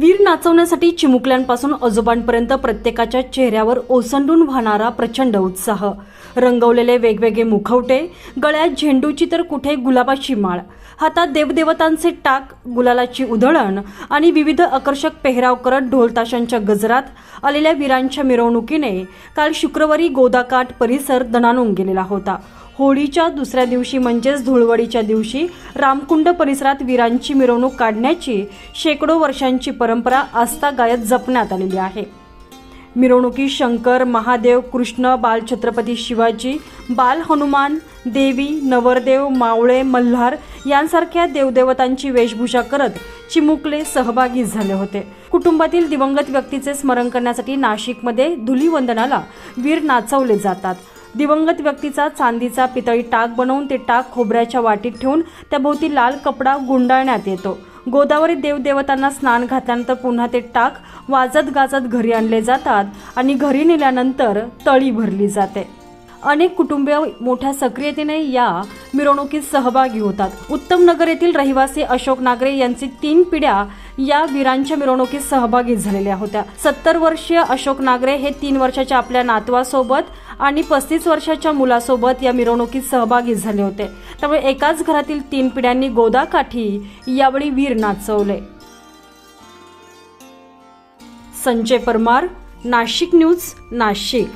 वीर नाचवण्यासाठी चिमुकल्यांपासून आजोबांपर्यंत प्रत्येकाच्या चेहऱ्यावर ओसंडून वाहणारा प्रचंड उत्साह. रंगवलेले वेगवेगळे मुखवटे गळ्यात झेंडूची तर कुठे गुलाबाची माळ. हातात देवदेवतांचे टाक गुलालाची उधळण आणि विविध आकर्षक पेहराव करत ढोलताशांच्या गजरात आलेल्या वीरांच्या मिरवणुकीने काल शुक्रवारी गोदाकाठ परिसर दणाणून गेलेला होता. होळीच्या दुसऱ्या दिवशी म्हणजेच धुळवडीच्या दिवशी रामकुंड परिसरात वीरांची मिरवणूक काढण्याची शेकडो वर्षांची परंपरा आस्था गायत जपण्यात आलेली आहे. मिरवणुकीत शंकर महादेव कृष्ण बालछत्रपती शिवाजी बाल हनुमान देवी नवरदेव मावळे मल्हार यांसारख्या देवदेवतांची वेशभूषा करत चिमुकले सहभागी झाले होते. कुटुंबातील दिवंगत व्यक्तीचे स्मरण करण्यासाठी नाशिकमध्ये धुलीवंदनाला वीर नाचवले जातात. दिवंगत व्यक्तीचा चांदीचा पितळी टाक बनवून ते टाक खोबऱ्याच्या वाटीत ठेवून त्याभोवती लाल कपडा गुंडाळण्यात येतो. गोदावरी देवदेवतांना स्नान घातल्यानंतर पुन्हा ते टाक वाजत गाजत घरी आणले जातात आणि घरी नेल्यानंतर तळी भरली जाते. अनेक कुटुंबीय मोठ्या सक्रियतेने या मिरवणुकीत सहभागी होतात. उत्तम नगर येथील रहिवासी अशोक नागरे यांची तीन पिढ्या या वीरांच्या मिरवणुकीत सहभागी झालेल्या होत्या. सत्तर वर्षीय अशोक नागरे हे तीन वर्षाच्या आपल्या नातवासोबत आणि पस्तीस वर्षाच्या मुलासोबत या मिरवणुकीत सहभागी झाले होते. त्यामुळे एकाच घरातील तीन पिढ्यांनी गोदाकाठी यावेळी वीर नाचवले. संजय परमार नाशिक न्यूज नाशिक.